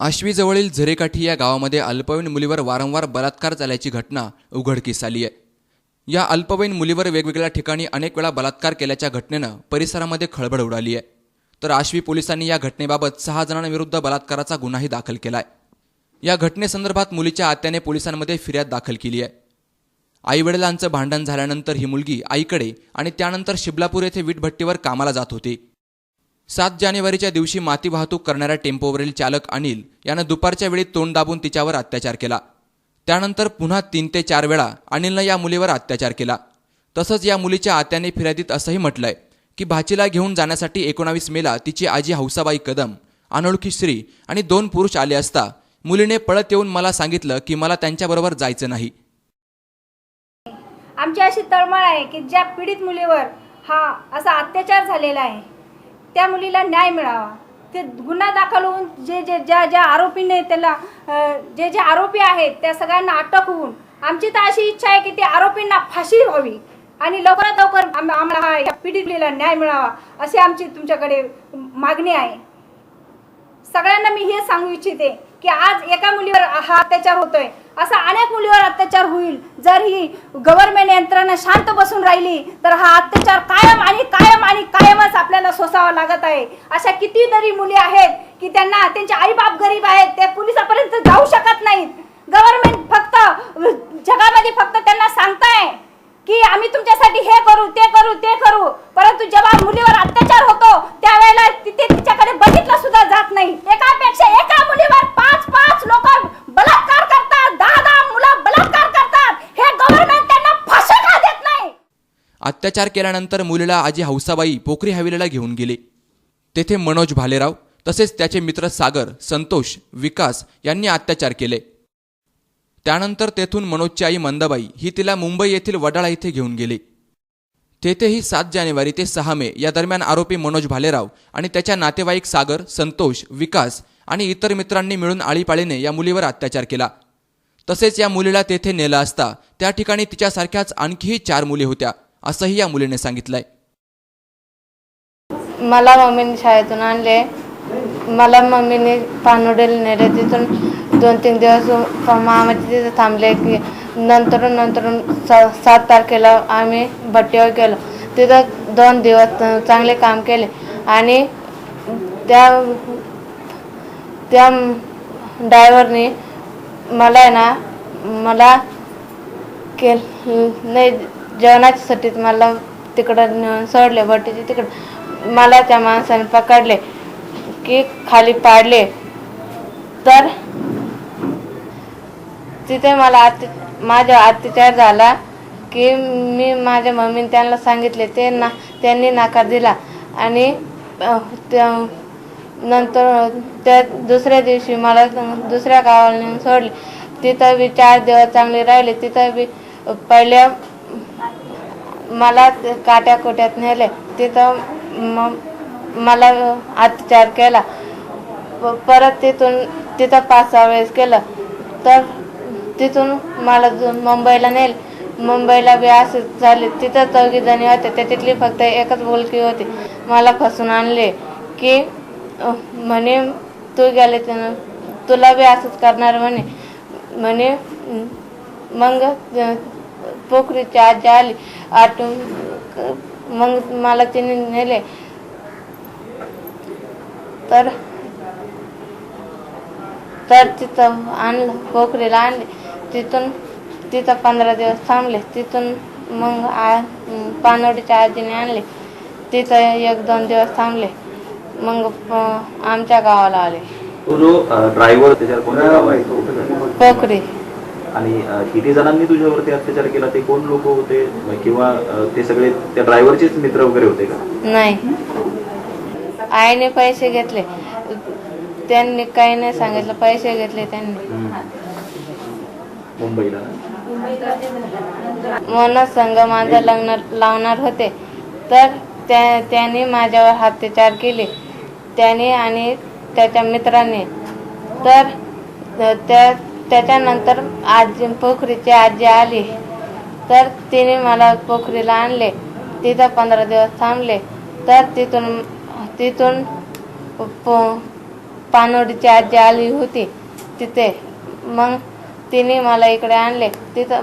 आश्वीजवळील झरेकाठी या गावामध्ये अल्पवयीन मुलीवर वारंवार बलात्कार झाल्याची घटना उघडकीस आली आहे. या अल्पवयीन मुलीवर वेगवेगळ्या ठिकाणी अनेक वेळा बलात्कार केल्याच्या घटनेनं परिसरामध्ये खळबळ उडाली आहे. तर आश्वी पोलिसांनी या घटनेबाबत सहा जणांविरुद्ध बलात्काराचा गुन्हाही दाखल केलाय. या घटनेसंदर्भात मुलीच्या आत्याने पोलिसांमध्ये फिर्याद दाखल केली आहे. आईवडिलांचं भांडण झाल्यानंतर ही मुलगी आईकडे आणि त्यानंतर शिबलापूर येथे वीटभट्टीवर कामाला जात होती. सात जानेवारीच्या दिवशी माती वाहतूक करणाऱ्या टेम्पोवरील चालक अनिल यानं दुपारच्या वेळी तोंड दाबून तिच्यावर अत्याचार केला. त्यानंतर पुन्हा तीन ते चार वेळा अनिलनं या मुलीवर अत्याचार केला. तसंच या मुलीच्या आत्याने फिर्यादीत असंही म्हटलंय की भाचीला घेऊन जाण्यासाठी एकोणावीस मेला तिची आजी हौसाबाई कदम अनोळखी श्री आणि दोन पुरुष आले असता मुलीने पळत येऊन मला सांगितलं की मला त्यांच्याबरोबर जायचं नाही. आमची अशी तळमळ आहे की ज्या पीडित मुलीवर हा असा अत्याचार झालेला आहे. त्या मुलीला न्याय मिळावा. ते गुन्हा दाखल होऊन जे जे ज्या ज्या आरोपीने त्याला जे जे आरोपी आहेत त्या सगळ्यांना अटक होऊन आमची तर अशी इच्छा आहे की त्या आरोपींना फाशी व्हावी आणि लवकरात लवकर आम्हाला हा या पीडित न्याय मिळावा अशी आमची तुमच्याकडे मागणी आहे. सगळ्यांना मी हे सांगू इच्छिते की आज एका मुलीवर हा अत्याचार होतोय. असा अनेक मुलीवर अत्याचार होईल. जर ही गव्हर्नमेंट यंत्रणा शांत बसून राहिली तर हा अत्याचार कायम आणि कायम आणि कायमच आपल्याला सोसावा लागत आहे. अशा कितीतरी मुली आहेत की त्यांना त्यांचे आईबाप गरीब आहेत ते पोलिसापर्यंत जाऊ शकत नाहीत गव्हर्नमेंट फक्त जगामध्ये फक्त त्यांना सांगताय की आम्ही तुमच्यासाठी हे करू ते करू ते करू परंतु जेव्हा मुलीवर अत्याचार होतो त्यावेळेला तिथे तिच्याकडे बघितलं सुद्धा जात नाही एकापेक्षा एका मुलीवर पाच पाच लोक बलात्कार करतात दहा दहा मुलं बलात्कार करतात हे गव्हर्नमेंट त्यांना फाशी का देत नाही अत्याचार केल्यानंतर मुलीला आजी हौसाबाई पोखरी हवेलीला घेऊन गेली. तेथे मनोज भालेराव तसेच त्याचे मित्र सागर संतोष विकास यांनी अत्याचार केले. त्यानंतर तेथून मनोजची आई मंदाबाई ही तिला मुंबई येथील वडाळा इथे घेऊन गेली. तेथेही सात जानेवारी ते सहा मे या दरम्यान आरोपी मनोज भालेराव आणि त्याच्या नातेवाईक सागर संतोष विकास आणि इतर मित्रांनी मिळून आळीपाळीने या मुलीवर अत्याचार केला. तसेच या मुलीला तेथे नेलं असता त्या ठिकाणी तिच्यासारख्याच आणखीही चार मुली होत्या. असंही या मुलीने सांगितलंय. मला मम्मीने शाळेतून आणले. मला मम्मीने पानोडेला नेले. तिथून दोन तीन दिवस मामाचे तिथे थांबले की नंतर नंतर सा सात तारखेला आम्ही भट्टीवर गेलो. तिथं दोन दिवस चांगले काम केले. आणि त्या त्या ड्रायव्हरने मला आहे ना मला केल नाही जेवणासाठी मला तिकडं नेऊन सोडले भटीचे तिकडं. मला त्या माणसाने पकडले की खाली पाडले. तर तिथे मला अत्य माझ्या अत्याचार झाला की मी माझ्या मम्मीने त्यांना सांगितले ते ना त्यांनी नकार दिला. आणि त्या- नंतर त्या दुसऱ्या दिवशी मला दुसऱ्या गावाला नेऊन सोडले. तिथं बी चार दिवस चांगले राहिले तिथं बी पहिल्या मला काट्या कोट्यात नेले. तिथं मग मला अत्याचार केला. परत तिथून तिथं पाच सहा वेळेस केलं. तर तिथून मला मुंबईला नेल. मुंबईला बी असे झाले. तिथं चौघी जणी होते. त्याच्यातली फक्त एकच मुलगी होती. मला फसून आणले की म्हणे तू गेले तुला बी असंच करणार म्हणे. म्हणे मग अं, पोखरीची आजी आली आटून मग मला तिने नेले. तर तर तिथं आणलं पोखरीला आणले. तिथून तिथं पंधरा दिवस थांबले. तिथून मग आ पानवडीच्या आजीने आणले. तिथं एक दोन दिवस थांबले. मग आमच्या गावाला आले. ड्रायव्हर पोखरी. आणि किती जणांनी तुझ्यावरती अत्याचार केला? ते कोण लोक होते? किंवा ते सगळे त्या ड्रायव्हरचेच मित्र वगैरे होते का? नाही. आईने पैसे घेतले. त्यांनी काही नाही सांगितलं. पैसे घेतले त्यांनी. मुंबईला मन संघ माझं लग्न लावणार होते. तर त्या त्यांनी माझ्यावर अत्याचार केले. त्याने आणि त्याच्या मित्राने. तर त्या त्याच्यानंतर आजी पोखरीची आजी आली. तर तिने मला पोखरीला आणले. तिथं पंधरा दिवस थांबले. तर तिथून तिथून पो पानोडीची आजी आली होती तिथे. मग तिने मला इकडे आणले. तिथं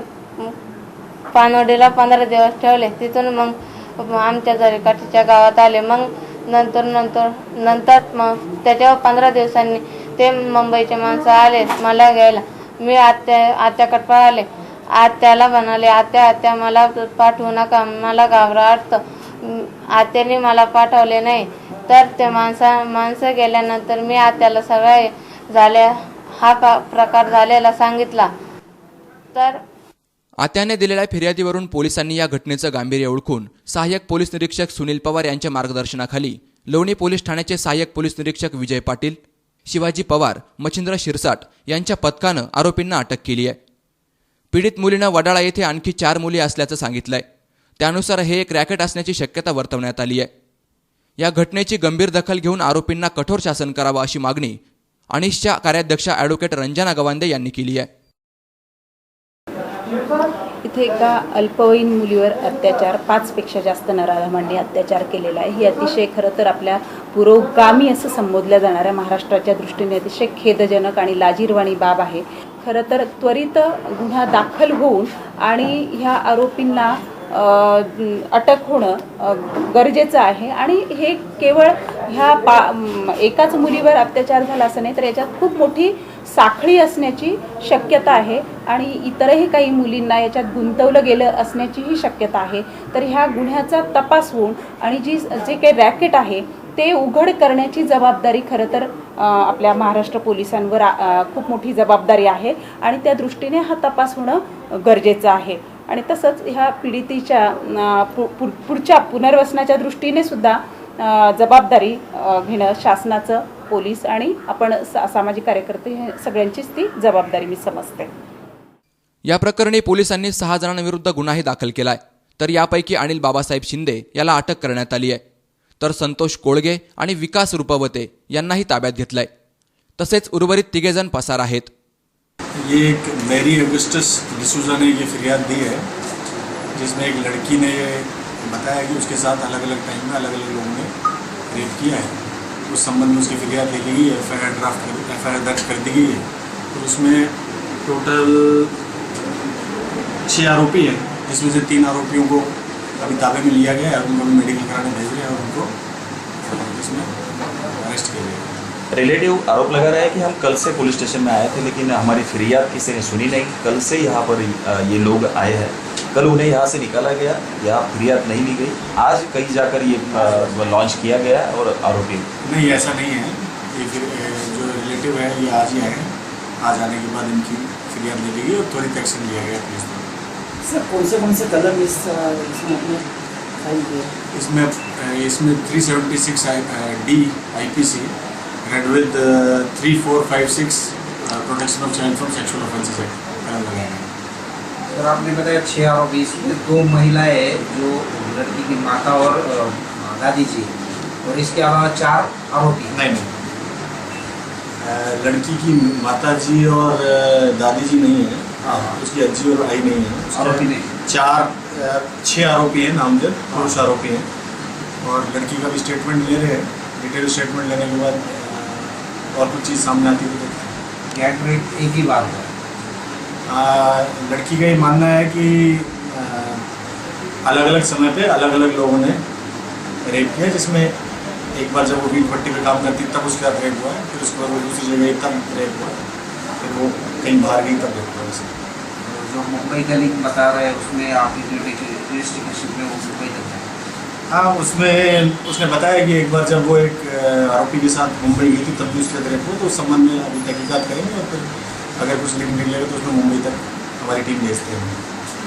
पानोडीला पंधरा दिवस ठेवले. तिथून मग आमच्या जरीकाठीच्या गावात आले. मग नंतर नंतर नंतर मग त्याच्यावर पंधरा दिवसांनी ते मुंबईचे माणसं आले मला घ्यायला. मी आत्या आत्याकडे पळाले आत्याला म्हणाले आत्या आत्या मला पाठवू नका मला घाबराटतं आत्याने मला पाठवले नाही. तर ते माणसा माणसं गेल्यानंतर मी आत्याला सगळ्या झाल्या हा का प्रकार झालेला सांगितला. तर आत्याने दिलेल्या फिर्यादीवरून पोलिसांनी या घटनेचं गांभीर्य ओळखून सहाय्यक पोलीस निरीक्षक सुनील पवार यांच्या मार्गदर्शनाखाली लोणी पोलीस ठाण्याचे सहाय्यक पोलीस निरीक्षक विजय पाटील शिवाजी पवार मच्छिंद्र शिरसाट यांच्या पथकानं आरोपींना अटक केली आहे. पीडित मुलीनं वडाळा येथे आणखी चार मुली असल्याचं सांगितलंय. त्यानुसार हे एक रॅकेट असण्याची शक्यता वर्तवण्यात आली आहे. या घटनेची गंभीर दखल घेऊन आरोपींना कठोर शासन करावं अशी मागणी अनिशच्या कार्याध्यक्षा ॲडव्होकेट रंजना गवांदे यांनी केली आहे. इथे एका अल्पवयीन मुलीवर अत्याचार पाचपेक्षा जास्त नराधमांनी अत्याचार केलेला आहे. ही अतिशय खरं तर आपल्या पुरोगामी असं संबोधल्या जाणाऱ्या महाराष्ट्राच्या दृष्टीने अतिशय खेदजनक आणि लाजीरवाणी बाब आहे. खरं तर त्वरित गुन्हा दाखल होऊन आणि ह्या आरोपींना अटक होणं गरजेचं आहे. आणि हे केवळ ह्या पा एकाच मुलीवर अत्याचार झाला असं नाही तर याच्यात खूप मोठी साखळी असण्याची शक्यता आहे आणि इतरही काही मुलींना याच्यात गुंतवलं गेलं असण्याचीही शक्यता आहे. तर ह्या गुन्ह्याचा तपास होऊन आणि जी जे काही रॅकेट आहे ते उघड करण्याची जबाबदारी खरं तर आपल्या महाराष्ट्र पोलिसांवर खूप मोठी जबाबदारी आहे आणि त्या दृष्टीने हा तपास होणं गरजेचं आहे. आणि तसंच ह्या पीडितीच्या पु- पु- पुढच्या पुनर्वसनाच्या दृष्टीने सुद्धा जबाबदारी घेणं शासनाचं पोलीस आणि आपण सा सामाजिक कार्यकर्ते हे सगळ्यांचीच ती जबाबदारी मी समजते. या प्रकरणी पोलिसांनी सहा जणांविरुद्ध गुन्हाही दाखल केलाय. तर यापैकी अनिल बाबासाहेब शिंदे याला अटक करण्यात आली आहे तर संतोष कोळगे आणि विकास रुपवते यांनाही ताब्यात घेतलंय. तसेच उर्वरित तिघेजण पसार आहेत. ये एक मैरी अगस्टस डिसूजा ने ये फरियाद दी है जिसमें एक लड़की ने बताया कि उसके साथ अलग अलग टाइम में अलग अलग लोगों ने रेप किया है। उस संबंध में उसकी फरियाद लिखी गई है F I R draft F I R दर्ज कर दी गई है। और उसमें टोटल छः आरोपी हैं, जिसमें से तीन आरोपियों को अभी ताबे में लिया गया है उनको अभी मेडिकल कराने भेज रहे हैं और उनको इसमें अरेस्ट किया गया रिलेटिव आरोप लगा रहा है कि हम कल से पुलिस स्टेशन में आए थे, लेकिन हमारी फिरियाद किसी ने सुनी नहीं। कल से यहाँ पर ये लोग आए हैं। कल उन्हें यहाँ से निकाला गया यहाँ फरियाद नहीं ली गई। आज कहीं जाकर ये लॉन्च किया गया और आरोपी नहीं ऐसा नहीं है। ये जो रिलेटिव है ये आज ही आए हैं। आज आने के बाद इनकी फरियाद ले ली गई और त्वरित एक्शन लिया गया पुलिस द्वारा। सर कौन से कौन से कलम इस इसमें इसमें three seventy six D I P C read with three four five six protection of child from sexual offences act कलम लगाया है सर आपने बताया छह आरोपी इसमें दो महिलाएँ जो लड़की की माता और दादी जी और इसके अलावा चार आरोपी नहीं नहीं। लड़की की माता जी और दादी जी नहीं है। हाँ, हाँ। उसकी अज्जी और आई नहीं है। आरोपी नहीं। चार छः आरोपी हैं नामजद। पुरुष आरोपी हैं। और लड़की का भी स्टेटमेंट ले रहे हैं। डिटेल स्टेटमेंट लेने के बाद और कुछ चीज़ सामने आती है तो एक ही हुआ हैं। अ, लड़की का ये मानना है कि अलग अलग समय पे अलग अलग लोगों ने रेप किया जिसमें एक बार जब वो वीट भट्टी पे काम करती तब उसके साथ रेप हुआ है फिर उसके बाद वो दूसरी जगह तब रेप हुआ फिर वो कहीं बाहर गई तब रेप हुआ उसे। जो मुंबई का लिंक बता रहे हैं उसमें इन्वेस्टिगेशन में वो मुंबई तक है हाँ उसमें उसने बताया कि एक बार जब वो एक आरोपी के साथ मुंबई गई थी तब भी उसके रेप हुआ तो उस संबंध में अभी तहकीकत करेंगे और फिर अगर कुछ लिंक निकलेगा तो उसमें मुंबई तक हमारी टीम भेजते हैं।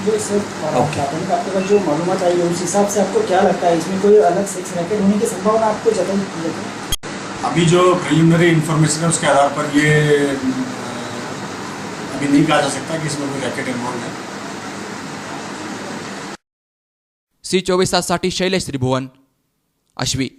जो सर प्राथमिक आपके पास जो मालूम आई है उस हिसाब से आपको क्या लगता है? इसमें कोई अलग सेक्स रैकेट होने की संभावना आपको जताई अभी जो प्रिलिमिनरी इन्फॉर्मेशन है उसके आधार पर ये अभी नहीं कहा जा सकता कि इसमें कोई रैकेट इन्वॉल्व है। सी चोवीस ताससाठी शैलेश त्रिभुवन आश्वी